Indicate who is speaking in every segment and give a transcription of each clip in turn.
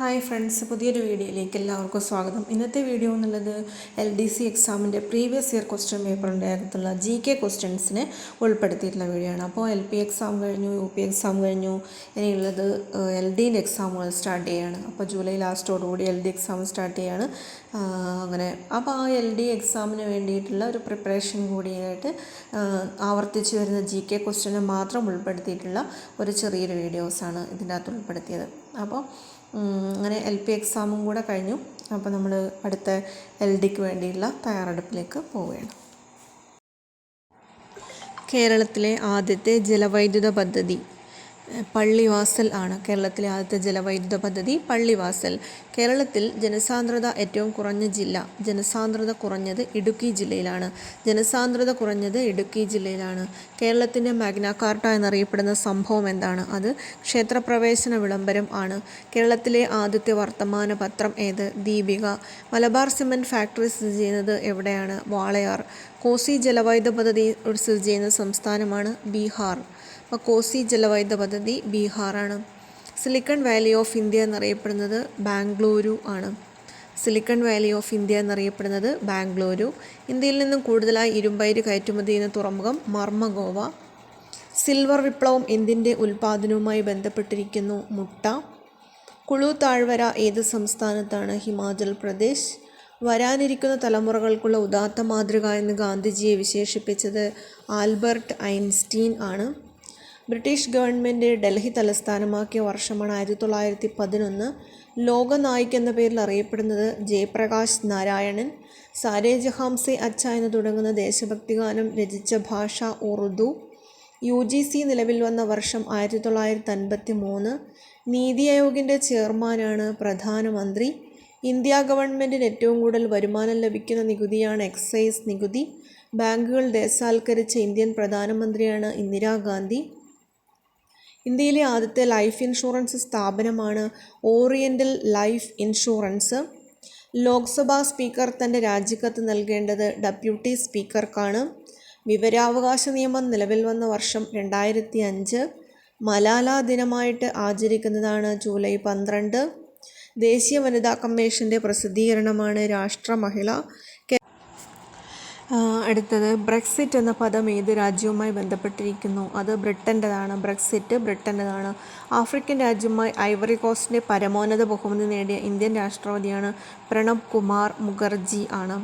Speaker 1: Hi friends പുതിയൊരു വീഡിയോയിലേക്ക് എല്ലാവർക്കും സ്വാഗതം. ഇന്നത്തെ വീഡിയോ എന്നുള്ളത് എൽ ഡി സി എക്സാമിന്റെ പ്രീവിയസ് ഇയർ ക്വസ്റ്റ്യൻ പേപ്പറിന്റെ അകത്തുള്ള ജി കെ ക്വസ്റ്റ്യൻസിനെ ഉൾപ്പെടുത്തിയിട്ടുള്ള വീഡിയോ ആണ് അപ്പോൾ എൽ പി എക്സാം കഴിഞ്ഞു യു പി എക്സാം കഴിഞ്ഞു. ഇനിയുള്ളത് എൽ ഡിന്റെ എക്സാമുകൾ സ്റ്റാർട്ട് ചെയ്യുകയാണ് അപ്പോൾ ജൂലൈ ലാസ്റ്റോടുകൂടി എൽ ഡി എക്സാം സ്റ്റാർട്ട് ചെയ്യുകയാണ് അങ്ങനെ. അപ്പോൾ ആ എൽ ഡി എക്സാമിന് വേണ്ടിയിട്ടുള്ള ഒരു പ്രിപ്പറേഷൻ കൂടിയായിട്ട് ആവർത്തിച്ച് വരുന്ന ജി കെ ക്വസ്റ്റ്യനെ മാത്രം ഉൾപ്പെടുത്തിയിട്ടുള്ള ഒരു ചെറിയൊരു വീഡിയോസാണ് ഇതിന്റെ അകത്ത് ഉൾപ്പെടുത്തിയത്. അപ്പോൾ അങ്ങനെ എൽ പി എക്സാമും കൂടെ കഴിഞ്ഞു. അപ്പോൾ നമ്മൾ അടുത്ത എൽ ഡിക്ക് വേണ്ടിയുള്ള തയ്യാറെടുപ്പിലേക്ക് പോവുകയാണ്. കേരളത്തിലെ ആദ്യത്തെ ജലവൈദ്യുത പദ്ധതി പള്ളിവാസൽ ആണ് കേരളത്തിലെ ആദ്യത്തെ ജലവൈദ്യുത പദ്ധതി. പള്ളിവാസൽ. കേരളത്തിൽ ജനസാന്ദ്രത ഏറ്റവും കുറഞ്ഞ ജില്ല ജനസാന്ദ്രത കുറഞ്ഞത് ഇടുക്കി ജില്ലയിലാണ്. ജനസാന്ദ്രത കുറഞ്ഞത് ഇടുക്കി ജില്ലയിലാണ്. കേരളത്തിന്റെ മാഗ്നാകാർട്ട എന്നറിയപ്പെടുന്ന സംഭവം എന്താണ്? അത് ക്ഷേത്രപ്രവേശന വിളംബരം ആണ്. കേരളത്തിലെ ആദ്യത്തെ വർത്തമാന പത്രം ഏത്? ദീപിക. മലബാർ സിമന്റ് ഫാക്ടറി സ്ഥിതി ചെയ്യുന്നത് എവിടെയാണ്? വാളയാർ. കോസി ജലവൈദ്യുത പദ്ധതി സ്ഥിതി ചെയ്യുന്ന സംസ്ഥാനമാണ് ബീഹാർ. കോസി ജലവൈദ്യുത പദ്ധതി ബീഹാറാണ്. സിലിക്കൺ വാലി ഓഫ് ഇന്ത്യ എന്നറിയപ്പെടുന്നത് ബാംഗ്ലൂരു ആണ്. സിലിക്കൺ വാലി ഓഫ് ഇന്ത്യ എന്നറിയപ്പെടുന്നത് ബാംഗ്ലൂരു. ഇന്ത്യയിൽ നിന്നും കൂടുതലായി ഇരുമ്പയിര് കയറ്റുമതി ചെയ്യുന്ന തുറമുഖം മർമ്മ ഗോവ സിൽവർ വിപ്ലവം എന്തിന്റെ ഉൽപ്പാദനവുമായി ബന്ധപ്പെട്ടിരിക്കുന്നു? മുട്ട. കുളു താഴ്വര ഏത് സംസ്ഥാനത്താണ്? ഹിമാചൽ പ്രദേശ്. വരാനിരിക്കുന്ന തലമുറകൾക്കുള്ള ഉദാത്ത മാതൃക എന്ന് ഗാന്ധിജിയെ വിശേഷിപ്പിച്ചത് ആൽബർട്ട് ഐൻസ്റ്റീൻ ആണ്. ബ്രിട്ടീഷ് ഗവൺമെന്റ് ഡൽഹി തലസ്ഥാനമാക്കിയ വർഷമാണ് ആയിരത്തി തൊള്ളായിരത്തി പതിനൊന്ന് ലോകനായിക് എന്ന പേരിൽ അറിയപ്പെടുന്നത് ജയപ്രകാശ് നാരായണൻ. സാരേ ജഹാംസെ അച്ച എന്ന് തുടങ്ങുന്ന ദേശഭക്തി ഗാനം രചിച്ച ഭാഷ ഉറുദു. യു ജി സി നിലവിൽ വന്ന വർഷം ആയിരത്തി തൊള്ളായിരത്തി അൻപത്തി മൂന്ന് നീതി ആയോഗിന്റെ ചെയർമാനാണ് പ്രധാനമന്ത്രി. ഇന്ത്യ ഗവൺമെന്റിന് ഏറ്റവും കൂടുതൽ വരുമാനം ലഭിക്കുന്ന നികുതിയാണ് എക്സൈസ് നികുതി. ബാങ്കുകൾ ദേശസാൽക്കരിച്ച ഇന്ത്യൻ പ്രധാനമന്ത്രിയാണ് ഇന്ദിരാഗാന്ധി. ഇന്ത്യയിലെ ആദ്യത്തെ ലൈഫ് ഇൻഷുറൻസ് സ്ഥാപനമാണ് oriental life insurance Lok Sabha speaker തന്റെ രാജിക്കത്ത് നൽകേണ്ടത് ഡെപ്യൂട്ടി സ്പീക്കർക്കാണ് വിവരാവകാശ നിയമം നിലവിൽ വന്ന വർഷം രണ്ടായിരത്തി അഞ്ച് മലാല ദിനമായിട്ട് ആചരിക്കുന്നതാണ് ജൂലൈ പന്ത്രണ്ട്. ദേശീയ വനിതാ കമ്മീഷന്റെ പ്രസിദ്ധീകരണമാണ് രാഷ്ട്ര മഹിള ആ, അടുത്തത് ബ്രെക്സിറ്റ് എന്ന പദം ഏത് രാജ്യവുമായി ബന്ധപ്പെട്ടിരിക്കുന്നു? അത് ബ്രിട്ടന്റെതാണ്. ബ്രെക്സിറ്റ് ബ്രിട്ടന്റെതാണ്. ആഫ്രിക്കൻ രാജ്യമായി ഐവറി കോസ്റ്റിന്റെ പരമോന്നത ബഹുമതി നേടിയ ഇന്ത്യൻ രാഷ്ട്രപതിയാണ് പ്രണബ് കുമാർ മുഖർജി ആണ്.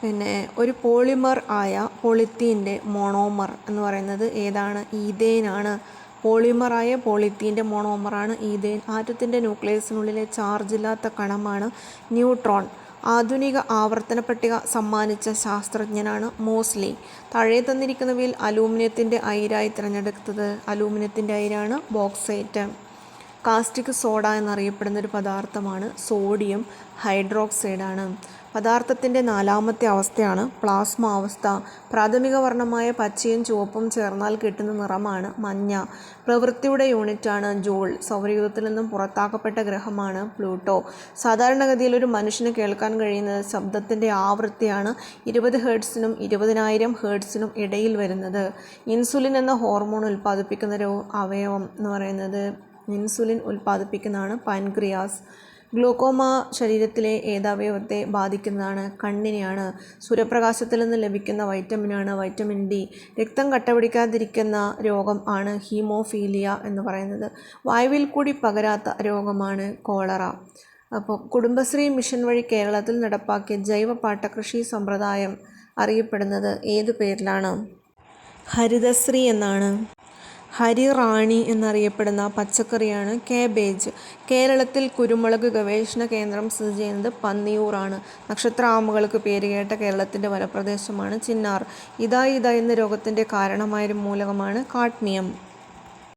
Speaker 1: പിന്നെ ഒരു പോളിമർ ആയ പോളിത്തീന്റെ മോണോമർ എന്ന് പറയുന്നത് ഏതാണ്? ഈതേനാണ് പോളിമറായ പോളിത്തീന്റെ മോണോമറാണ് ഈതേൻ ആറ്റത്തിന്റെ ന്യൂക്ലിയസിനുള്ളിലെ ചാർജ് ഇല്ലാത്ത കണമാണ് ന്യൂട്രോൺ. ആധുനിക ആവർത്തന പട്ടിക സമ്മാനിച്ച ശാസ്ത്രജ്ഞനാണ് മോസ്ലി. താഴെ തന്നിരിക്കുന്നവയിൽ അലൂമിനിയത്തിന്റെ അയിരായി തിരഞ്ഞെടുത്തത് അലൂമിനിയത്തിന്റെ അയിരാണ് ബോക്സൈറ്റ്. കാസ്റ്റിക് സോഡ എന്നറിയപ്പെടുന്ന ഒരു പദാർത്ഥമാണ് സോഡിയം ഹൈഡ്രോക്സൈഡാണ്. പദാർത്ഥത്തിന്റെ നാലാമത്തെ അവസ്ഥയാണ് പ്ലാസ്മ അവസ്ഥ. പ്രാഥമിക വർണമായ പച്ചയും ചുവപ്പും ചേർന്നാൽ കിട്ടുന്ന നിറമാണ് മഞ്ഞ. പ്രവൃത്തിയുടെ യൂണിറ്റാണ് ജൂൾ. സൗരയൂഥത്തിൽ നിന്നും പുറത്താക്കപ്പെട്ട ഗ്രഹമാണ് പ്ലൂട്ടോ. സാധാരണഗതിയിൽ ഒരു മനുഷ്യന് കേൾക്കാൻ കഴിയുന്നത് ശബ്ദത്തിന്റെ ആവൃത്തിയാണ് ഇരുപത് ഹേർട്സിനും ഇരുപതിനായിരം ഹേർട്സിനും ഇടയിൽ വരുന്നത്. ഇൻസുലിൻ എന്ന ഹോർമോൺ ഉൽപ്പാദിപ്പിക്കുന്ന ഒരു അവയവം എന്ന് പറയുന്നത് ഇൻസുലിൻ ഉൽപ്പാദിപ്പിക്കുന്നതാണ് പാൻക്രിയാസ്. ഗ്ലൂക്കോമ ശരീരത്തിലെ ഏതവയവത്തെ ബാധിക്കുന്നതാണ് കണ്ണിനെയാണ്. സൂര്യപ്രകാശത്തിൽ നിന്ന് ലഭിക്കുന്ന വൈറ്റമിനാണ് വൈറ്റമിൻ ഡി. രക്തം കട്ടപിടിക്കാതിരിക്കുന്ന രോഗം ആണ് ഹീമോഫീലിയ എന്ന് പറയുന്നത്. വായുവിൽ കൂടി പകരാത്ത രോഗമാണ് കോളറ. അപ്പോൾ കുടുംബശ്രീ മിഷൻ വഴി കേരളത്തിൽ നടപ്പാക്കിയ ജൈവ പാട്ടകൃഷി സമ്പ്രദായം അറിയപ്പെടുന്നത് ഏത് പേരിലാണ്? ഹരിതശ്രീ എന്നാണ്. ഹരിറാണി എന്നറിയപ്പെടുന്ന പച്ചക്കറിയാണ് കേബേജ്. കേരളത്തിൽ കുരുമുളക് ഗവേഷണ കേന്ദ്രം സ്ഥിതി ചെയ്യുന്നത് പന്നിയൂറാണ്. നക്ഷത്രാമകൾക്ക് പേരുകേട്ട കേരളത്തിന്റെ വനപ്രദേശമാണ് ചിന്നാർ. ഇതാ ഇതാ എന്ന രോഗത്തിന്റെ കാരണമായൊരു മൂലകമാണ് കാഡ്മിയം